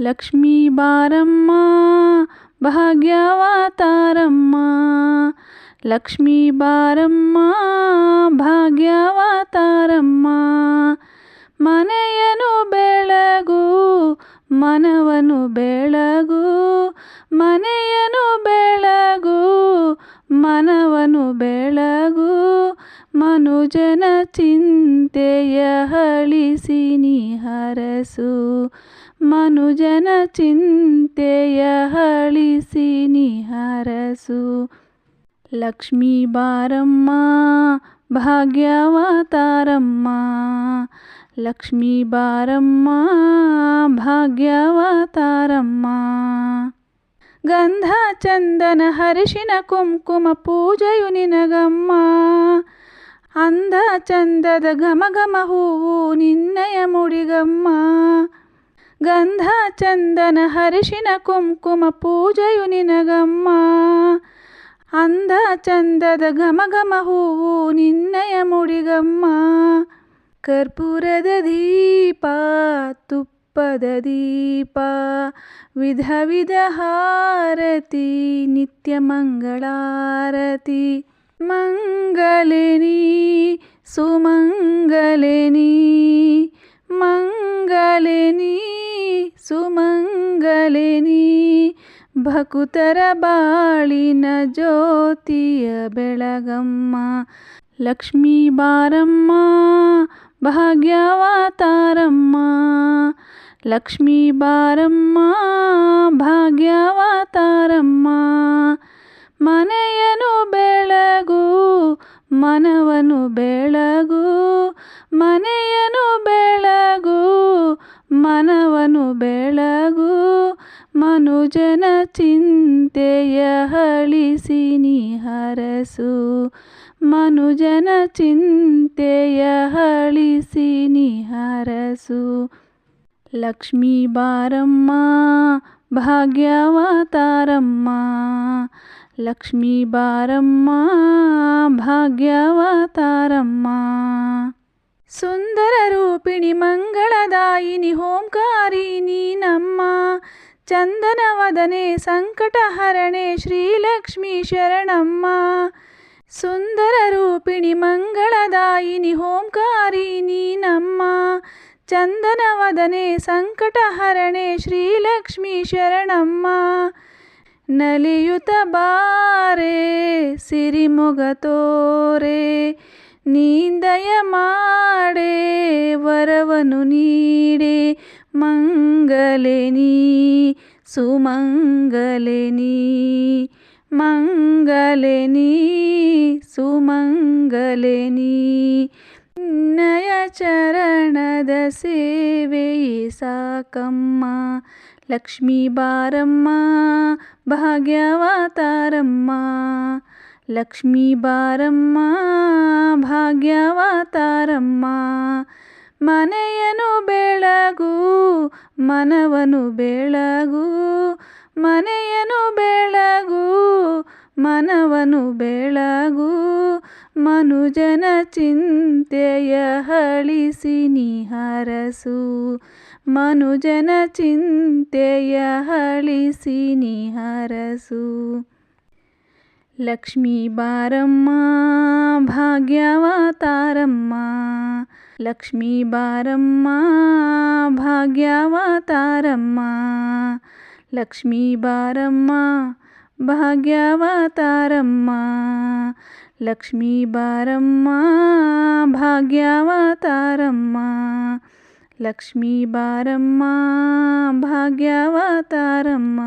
ಲಕ್ಷ್ಮೀ ಬಾರಮ್ಮ ಭಾಗ್ಯವಾತಾರಮ್ಮ ಲಕ್ಷ್ಮೀ ಬಾರಮ್ಮ ಭಾಗ್ಯವಾತಾರಮ್ಮ ಮನೆಯನು ಬೆಳಗು ಮನವನು ಬೆಳಗು. ಮನೆಯನು ಬೆಳಗು ಮನವನು ಬೆಳಗು. ಮನುಜನ ಚಿಂತೆಯ ಹಳಿಸಿ ನೀ ಹರಸು. ಮನುಜನ ಚಿಂತೆಯ ಹಳಿಸಿ ನಿಹರಸು. ಲಕ್ಷ್ಮೀ ಬಾರಮ್ಮ, ಭಾಗ್ಯವತಾರಮ್ಮ. ಲಕ್ಷ್ಮೀ ಬಾರಮ್ಮ, ಭಾಗ್ಯವತಾರಮ್ಮ. ಗಂಧ ಚಂದನ ಹರಿಶಿನ ಕುಂಕುಮ ಪೂಜೆಯು ನಿನಗಮ್ಮ. ಅಂಧ ಚಂದದ ಘಮ ಘಮ ಹೂವು ಮುಡಿಗಮ್ಮ ಗಂಧ ಚಂದನ ಹರಿಶಿನ ಕುಂಕುಮ ಪೂಜೆಯು ನಿನಗಮ್ಮ. ಅಂಧ ಚಂದದ ಘಮ ಘಮ ಹೂವು ನಿನ್ನಯ ಮುಡಿಗಮ್ಮ. ಕರ್ಪೂರದ ದೀಪ, ತುಪ್ಪದ ದೀಪ, ವಿಧ ವಿಧ ಹಾರತಿ, ನಿತ್ಯ ಮಂಗಳಾರತಿ. ಮಂಗಲಿನಿ ಸುಮಂಗಲಿನಿ ಸುಮಂಗಲಿನಿ ಭಕುತರ ಬಾಳಿನ ಜ್ಯೋತಿಯ ಬೆಳಗಮ್ಮ. ಲಕ್ಷ್ಮೀ ಬಾರಮ್ಮ, ಭಾಗ್ಯವಾತಾರಮ್ಮ. ಲಕ್ಷ್ಮೀ ಬಾರಮ್ಮ, ಭಾಗ್ಯವಾತಾರಮ್ಮ. ಮನೆಯನು ಬೆಳಗು, ಮನವನು ಬೆಳಗು ಮನೆಯನು ಮನುಜನ ಚಿಂತೆಯ ಹಳಿಸಿ ನೀ ಹರಸು. ಮನುಜನ ಚಿಂತೆಯ ಹಳಿಸಿ ನೀ ಹರಸು. ಲಕ್ಷ್ಮೀ ಬಾರಮ್ಮ, ಭಾಗ್ಯವತಾರಮ್ಮ. ಲಕ್ಷ್ಮೀ ಬಾರಮ್ಮ, ಭಾಗ್ಯವತಾರಮ್ಮ. ಸುಂದರ ರೂಪಿಣಿ ಮಂಗಳದಾಯಿನಿ ಓಂಕಾರಿ ನೀನಮ್ಮ ಚಂದನವದನೆ ಸಂಕಟಹರಣೆ ಶ್ರೀಲಕ್ಷ್ಮೀ ಶರಣಮ್ಮ. ಸುಂದರ ರೂಪಿಣಿ ಮಂಗಳದಾಯಿನಿ ಓಂಕಾರಿ ನೀನಮ್ಮ. ಚಂದನವದನೆ ಸಂಕಟಹರಣೆ ಶ್ರೀಲಕ್ಷ್ಮೀ ಶರಣಮ್ಮ. ನಲಿಯುತ ಬಾರೆ, ಸಿರಿಮೊಗ ತೋರೆ, ನೀಂದಯ ಮಾಡೆ, ವರವನು ನೀಡೆ ಮಂಗಲೆನಿ ಸುಮಂಗಲೆನಿ ಮಂಗಲೆನಿ ಸುಮಂಗಲೆನಿ ನಯ ಚರಣದ ಸೇವೆಯೇ ಸಾಕಮ್ಮ ಲಕ್ಷ್ಮೀ ಬಾರಮ್ಮ ಭಾಗ್ಯವಾತಾರಮ್ಮ ಲಕ್ಷ್ಮೀ ಬಾರಮ್ಮ ಭಾಗ್ಯವಾತಾರಮ್ಮ ಮನೆಯನು ಬೆಳಗು, ಮನವನು ಬೆಳಗು ಮನೆಯನು ಬೆಳಗು, ಮನವನು ಬೆಳಗು, ಮನುಜನ ಚಿಂತೆಯ ಹಳಿಸಿ ನಿಹಾರಸು, ಮನುಜನ ಚಿಂತೆಯ ಹಳಿಸಿ ನಿಹಾರಸು. ಹರಸು ಲಕ್ಷ್ಮೀ ಬಾರಮ್ಮ ಭಾಗ್ಯವಾತಾರಮ್ಮ ಲಕ್ಷ್ಮೀ ಬಾರಮ್ಮ ಭಾಗ್ಯವಾತಾರಮ್ಮ ಲಕ್ಷ್ಮೀ ಬಾರಮ್ಮ ಭಾಗ್ಯವಾತಾರಮ್ಮ ಲಕ್ಷ್ಮೀ ಬಾರಮ್ಮ ಭಾಗ್ಯವಾತಾರಮ್ಮ ಲಕ್ಷ್ಮೀ ಬಾರಮ್ಮ ಭಾಗ್ಯವಾತಾರಮ್ಮ